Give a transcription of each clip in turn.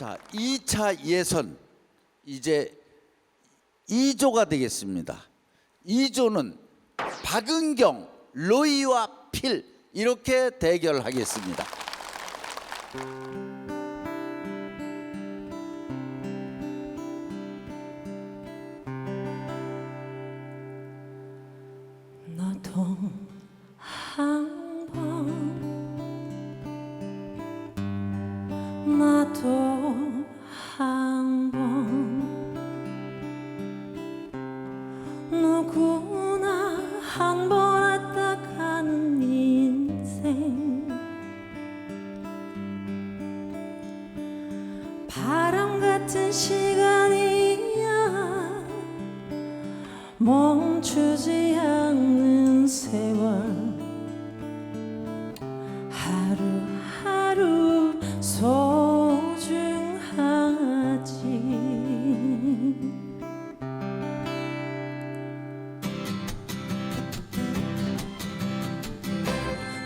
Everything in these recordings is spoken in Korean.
자, 2차 예선 이제 2조가 되겠습니다. 2조는 박은경, 로이와 필 이렇게 대결하겠습니다. 너도 나도 한 번 누구나 한 번 왔다 가는 인생. 바람 같은 시간이야. 멈추지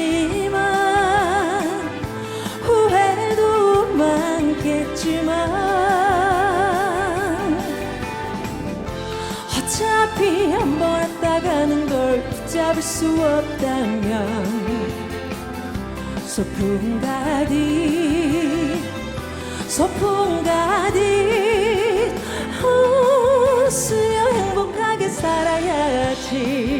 많겠지만 후회도 많겠지만 어차피 한번 왔다 가는 걸 붙잡을 수 없다면 소풍 가듯 소풍 가듯 웃으며 행복하게 살아야지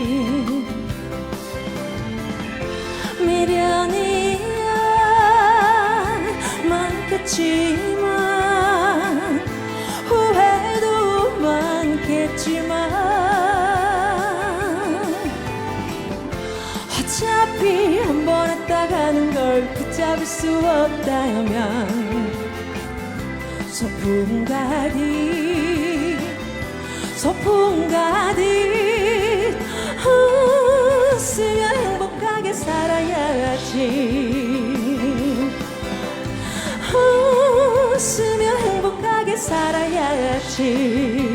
많겠지만 후회도 많겠지만 어차피 한번 왔다 가는 걸 붙잡을 수 없다면 소풍 가듯 소풍 가듯 살아야지